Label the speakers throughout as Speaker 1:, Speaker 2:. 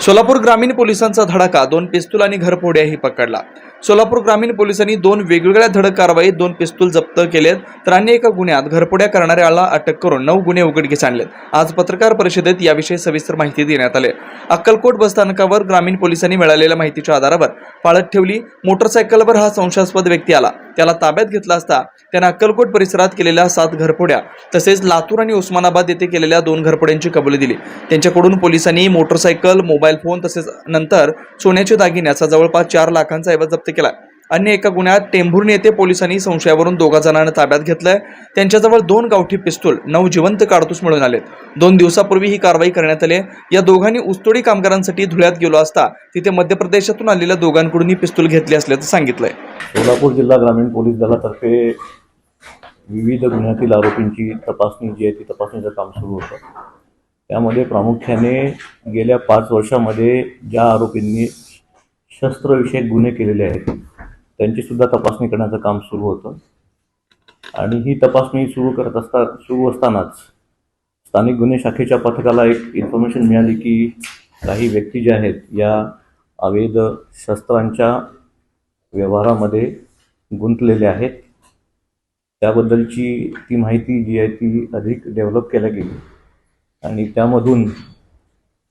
Speaker 1: सोलापूर ग्रामीण पोलिसांचा धडाका दोन पिस्तूल आणि घरफोड्याही पकडला. सोलापूर ग्रामीण पोलिसांनी दोन वेगवेगळ्या धडक कारवाईत दोन पिस्तूल जप्त केलेत. तर अन्य एका गुन्ह्यात घरफोड्या करणाऱ्याला अटक करून नऊ गुन्हे उघडकीस आणलेत. आज पत्रकार परिषदेत याविषयी सविस्तर माहिती देण्यात आली. अक्कलकोट बसस्थानकावर ग्रामीण पोलिसांनी मिळालेल्या माहितीच्या आधारावर पाळत ठेवली मोटरसायकलवर हा संशयास्पद व्यक्ती आला. त्याला ताब्यात घेतला असता त्यानं अक्कलकोट परिसरात केलेल्या सात घरफोड्या तसेच लातूर आणि उस्मानाबाद येथे केलेल्या दोन घरफोड्यांची कबुली दिली. त्यांच्याकडून पोलिसांनी मोटरसायकल मोबाईल फोन तसेच नंतर सोन्याचे दागिन्याचा जवळपास चार लाखांचा ऐवज जप्त केला अन्य एका गुन्ह्यात टेंभुर्णी येथे पोलिसांनी संशयावरून दोघा जणांना ताब्यात घेतलंय. त्यांच्याजवळ दोन गावठी पिस्तूल नऊ जिवंत काडतूस मिळून आलेत. दोन दिवसापूर्वी ही कारवाई करण्यात आली या दोघांनी उस्तोडी कामगारांसाठी धुळ्यात गेलो असता तिथे मध्य प्रदेशातून आलेल्या दोघांकडून ही पिस्तूल घेतली असल्याचं सांगितलंय.
Speaker 2: सोलापूर जिल्हा ग्रामीण पोलीस दलातर्फे विविध गुन्ह्यातील आरोपींची तपासणी जी आहे ती तपासणीचं काम सुरू होतं. त्यामध्ये प्रामुख्याने गेल्या पाच वर्षामध्ये ज्या आरोपींनी शस्त्रविषयक गुन्हे केलेले आहेत. त्यांची सुद्धा तपासणी करण्याचं काम सुरू होतं. आणि ही तपासणी सुरू करत असता सुरू असतानाच स्थानिक गुन्हे शाखेच्या पथकाला एक इन्फॉर्मेशन मिळाली की काही व्यक्ती ज्या आहेत या अवैध शस्त्रांच्या व्यवहारामध्ये गुंतलेले आहेत. त्याबद्दलची ती माहिती जी आहे ती अधिक डेव्हलप केल्या गेली. आणि त्यामधून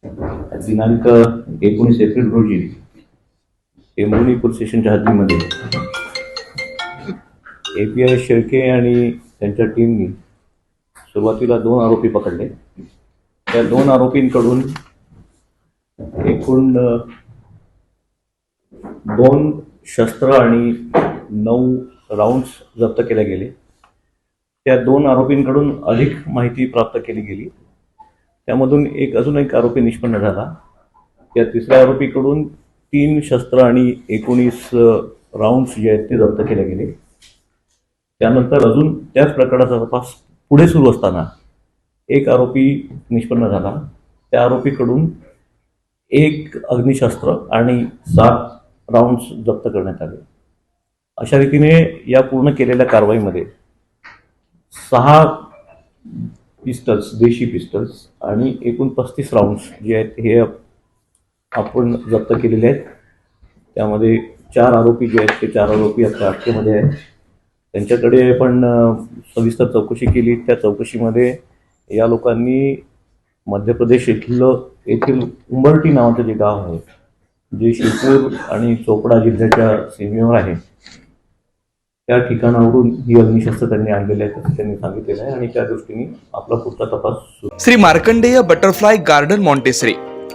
Speaker 2: दिनांक एकोणीस एप्रिल रोजी टेंभुर्णी पोलीस स्टेशनच्या हद्दीमध्ये. ए पी आय शेळके आणि त्यांच्या टीमनी सुरुवातीला दोन आरोपी पकडले. त्या दोन आरोपींकडून एकूण दोन शस्त्र आणि नऊ राऊंड्स जप्त केले गेले. त्या दोन आरोपींकडून अधिक माहिती प्राप्त केली गेली. त्यामधून एक अजून एक आरोपी निष्पन्न झाला. त्या तिसऱ्या आरोपीकडून तीन शस्त्र आणि एकोणीस राऊंड्स जे आहेत ते जप्त केले गेले. त्यानंतर अजून त्याच प्रकाराचा तपास पुढे सुरू असताना एक आरोपी निष्पन्न झाला. त्या आरोपीकडून एक अग्निशस्त्र आणि सात राऊंड्स जप्त करण्यात आले. अशा रीतीने या पूर्ण केलेल्या कारवाईमध्ये सहा पिस्टल्स देशी पिस्टल्स आणि एकूण पस्तीस राऊंड्स जे आहेत हे आपण जप्त केलेले आहेत. त्यामध्ये चार आरोपी जे आहेत ते चार आरोपी आता अटकेमध्ये आहेत. त्यांच्याकडे पण सविस्तर चौकशी केली. त्या चौकशीमध्ये या लोकांनी मध्य प्रदेश येथील येथील उंबरटी नावाचं जे गाव आहे जे शिरपूर आणि चोपडा जिल्ह्याच्या सीमेवर आहे त्या ठिकाणावरून ही अग्निशस्त्र त्यांनी आणलेले आहेत असं त्यांनी सांगितलेलं आहे आणि त्या दृष्टीने आपला पुढचा तपास
Speaker 1: Shri Markandey butterfly garden Montessori